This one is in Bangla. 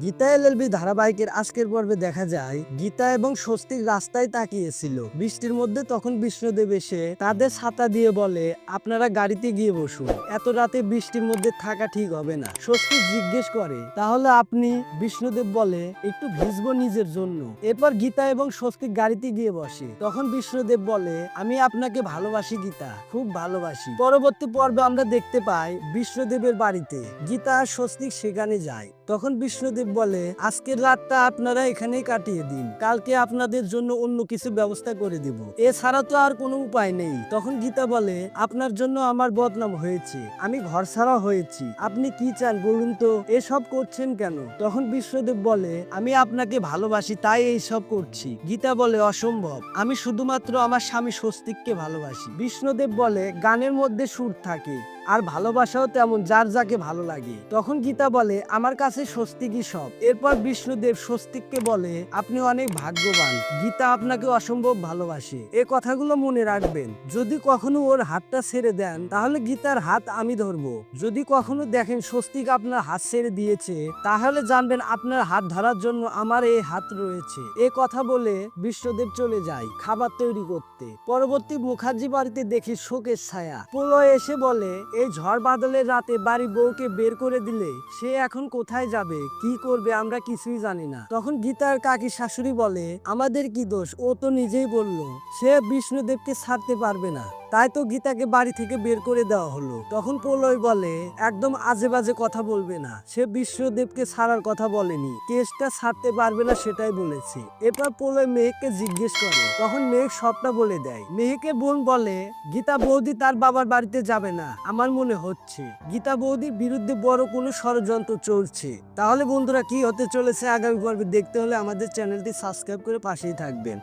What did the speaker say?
গীতা এলএলবি ধারাবাহিকের আজকের পর্বে দেখা যায়, গীতা এবং স্বস্তিক রাস্তায় তাকিয়েছিল। বৃষ্টির মধ্যে তখন বিষ্ণুদেব এসে তাদের ছাতা দিয়ে বলে, আপনারা গাড়িতে গিয়ে বসুন। এত রাতে বৃষ্টির মধ্যে থাকা ঠিক হবে না। স্বস্তিক জিজ্ঞেস করে, তাহলে আপনি, বিষ্ণুদেব বলে, একটু ভিজবো নিজের জন্য। এরপর গীতা এবং স্বস্তিক গাড়িতে গিয়ে বসে। তখন বিষ্ণুদেব বলে, আমি আপনাকে ভালোবাসি গীতা, খুব ভালোবাসি। পরবর্তী পর্বে আমরা দেখতে পাই বিষ্ণুদেবের বাড়িতে। গীতা আর স্বস্তিক সেখানে যায়। তখন বিষ্ণুদেব বলে, আজকের রাতটা আপনারা এখানেই কাটিয়ে দিন। কালকে আপনাদের জন্য অন্য কিছু ব্যবস্থা করে দেব। এছাড়া তো আর কোনো উপায় নেই। তখন গীতা বলে, আপনার জন্য আমার বদনাম হয়েছে। আমি ঘর ছাড়া হয়েছি। আপনি কি চান বলুন তো? এসব করছেন কেন? তখন বিষ্ণুদেব বলে, আমি আপনাকে ভালোবাসি, তাই এই সব করছি। গীতা বলে, অসম্ভব। আমি শুধুমাত্র আমার স্বামী স্বস্তিককে ভালোবাসি। বিষ্ণুদেব বলে, গানের মধ্যে সুর থাকে। আর ভালোবাসাও তেমন যার যাকে ভালো লাগে। তখন গীতা বলে, আমার কাছে স্বস্তিকই সব? এরপর বিষ্ণুদেব স্বস্তিককে বলে, আপনি অনেক ভাগ্যবান। গীতা আপনাকে অসম্ভব ভালোবাসে। এ কথাগুলো মনে রাখবেন। যদি কখনো ওর হাতটা ছেড়ে দেন, তাহলে গীতার হাত আমি ধরবো। যদি কখনো দেখেন স্বস্তিক আপনার হাত ছেড়ে দিয়েছে, তাহলে জানবেন আপনার হাত ধরার জন্য আমার এই হাত রয়েছে। এ কথা বলে বিষ্ণুদেব চলে যায় খাবার তৈরি করতে। পরবর্তী মুখার্জি বাড়িতে দেখি শোকের ছায়া। প্রলয় এসে বলে এই ঝড় বাদলের রাতে বাড়ি বউকে বের করে দিলে সে এখন কোথায় যাবে, কি করবে আমরা কিছুই জানি না। তখন গীতার কাকি শাশুড়ি বলে, আমাদের কি দোষ? ও তো নিজেই বলল, সে বিষ্ণুদেবকে ছাড়তে পারবে না। তাই তো গীতাকে বাড়ি থেকে বের করে দেওয়া হলো। তখন প্রলয় বলে, একদম আজে বাজে কথা বলবে না। সে বিশ্বদেবকে ছাড়ার কথা বলেনি। কেসটা ছাড়তে পারবে না সেটাই বলেছে। এরপর প্রলয় মেহেককে জিজ্ঞেস করে। তখন মেহেক সবটা বলে দেয়। মেহেকে বোন বলে, গীতা বৌদি তার বাবার বাড়িতে যাবে না, আমার মনে হচ্ছে। গীতা বৌদির বিরুদ্ধে বড় কোনো ষড়যন্ত্র চলছে। তাহলে বন্ধুরা কি হতে চলেছে আগামী পর্বে দেখতে হলে আমাদের চ্যানেলটি সাবস্ক্রাইব করে পাশেই থাকবেন।